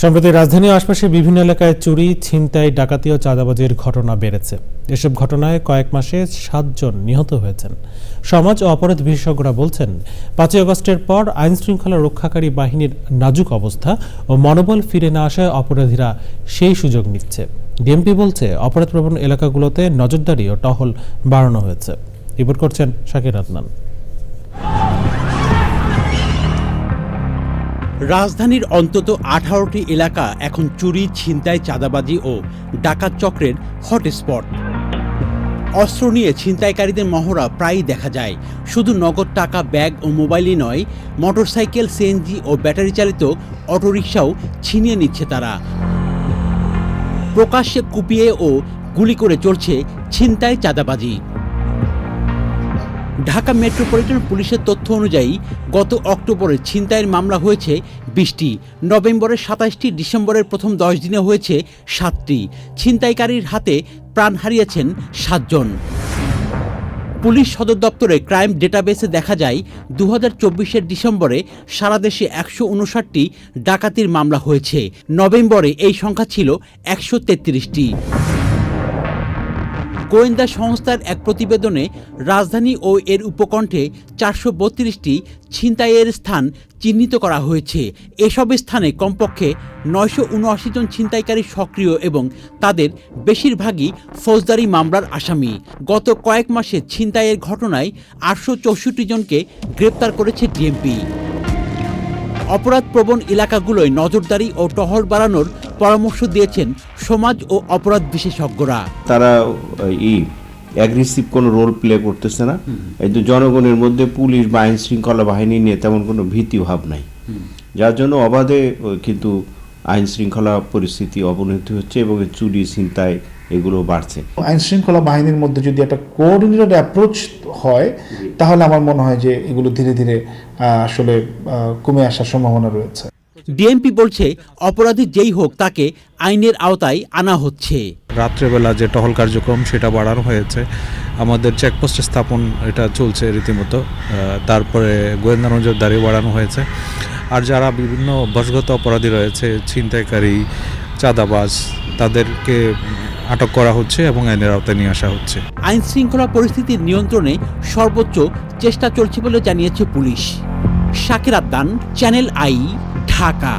সম্প্রতি রাজধানী ও আশপাশের বিভিন্ন এলাকায় চুরি, ছিনতাই, ডাকাতি ও চাঁদাবাজির ঘটনা বেড়েছে। এসব ঘটনায় কয়েক মাসে সাতজন নিহত হয়েছেন। সমাজ ও অপরাধ বিশেষজ্ঞরা বলছেন, পাঁচই আগস্টের পর আইন শৃঙ্খলা রক্ষাকারী বাহিনীর নাজুক অবস্থা ও মনোবল ফিরে না আসায় অপরাধীরা সেই সুযোগ নিচ্ছে। ডিএমপি বলছে, অপরাধপ্রবণ এলাকাগুলোতে নজরদারি ও টহল বাড়ানো হয়েছে। রিপোর্ট করছেন শাকির আদনান। রাজধানীর অন্তত আঠারোটি এলাকা এখন চুরি, ছিনতাই, চাঁদাবাজি ও ডাকাত চক্রের হটস্পট। অস্ত্র নিয়ে ছিনতাইকারীদের মহড়া প্রায়ই দেখা যায়। শুধু নগদ টাকা, ব্যাগ ও মোবাইলই নয়, মোটরসাইকেল সিএনজি ও ব্যাটারি চালিত অটোরিকশাও ছিনিয়ে নিচ্ছে তারা। প্রকাশ্যে কুপিয়ে ও গুলি করে চলছে ছিনতাই, চাঁদাবাজি। ঢাকা মেট্রোপলিটন পুলিশের তথ্য অনুযায়ী, গত অক্টোবরে ছিনতাইয়ের মামলা হয়েছে বিশটি। নভেম্বরের সাতাশটি, ডিসেম্বরের প্রথম দশ দিনে হয়েছে সাতটি। ছিনতাইকারীর হাতে প্রাণ হারিয়েছেন সাতজন। পুলিশ সদর দপ্তরে ক্রাইম ডেটাবেসে দেখা যায় দু হাজার ডিসেম্বরে সারা দেশে একশো উনষাটটি ডাকাতির মামলা হয়েছে। নভেম্বরে এই সংখ্যা ছিল একশো তেত্রিশটি। গোয়েন্দা সংস্থার এক প্রতিবেদনে রাজধানী ও এর উপকণ্ঠে চারশো বত্রিশটি ছিনতাইয়ের স্থান চিহ্নিত করা হয়েছে। এসব স্থানে কমপক্ষে নয়শো উনআশি জন ছিনতাইকারী সক্রিয় এবং তাদের বেশিরভাগই ফৌজদারি মামলার আসামি। গত কয়েক মাসে ছিনতাইয়ের ঘটনায় আটশো চৌষট্টি জনকে গ্রেপ্তার করেছে ডিএমপি। অপরাধপ্রবণ এলাকাগুলোয় নজরদারি ও টহল বাড়ানোর পরামর্শ দিয়েছেন সমাজ ও অপরাধ বিশেষজ্ঞরা। তারা এই অ্যাগ্রেসিভ কোনো রোল প্লে করতেছে না। কিন্তু জনগণের মধ্যে পুলিশ বা আইন শৃঙ্খলা বাহিনী নিয়ে তেমন কোনো ভীতি ভাব নাই। যার জন্য অবাধে কিন্তু আইন শৃঙ্খলা পরিস্থিতি অবনতি হচ্ছে এবং চুরি চিন্তায় এগুলো বাড়ছে। আইন শৃঙ্খলা বাহিনীর মধ্যে যদি একটা কোঅর্ডিনেটেড অ্যাপ্রোচ হয় তাহলে আমার মনে হয় যে এগুলো ধীরে ধীরে আহ, আসলে আহ, কমে আসার সম্ভাবনা রয়েছে। ডিএমপি বলছে অপরাধী যেই হোক তাকে আইনের আওতায় আনা হচ্ছে। রাত্রেবেলা যে টহল কার্যক্রম সেটা বাড়ানো হয়েছে। আমাদের চেকপোস্ট স্থাপন এটা চলছে রীতিমতো। তারপরে গোয়েন্দা নজরদারি বাড়ানো হয়েছে। আর যারা বিভিন্ন বসগত অপরাধী রয়েছে ছিনতাইকারী চাঁদাবাজ তাদেরকে আটক করা হচ্ছে এবং আইনের আওতায় নিয়ে আসা হচ্ছে। আইন শৃঙ্খলা পরিস্থিতির নিয়ন্ত্রণে সর্বোচ্চ চেষ্টা চলছে বলে জানিয়েছে police. Shakir Addan channel I. Dhaka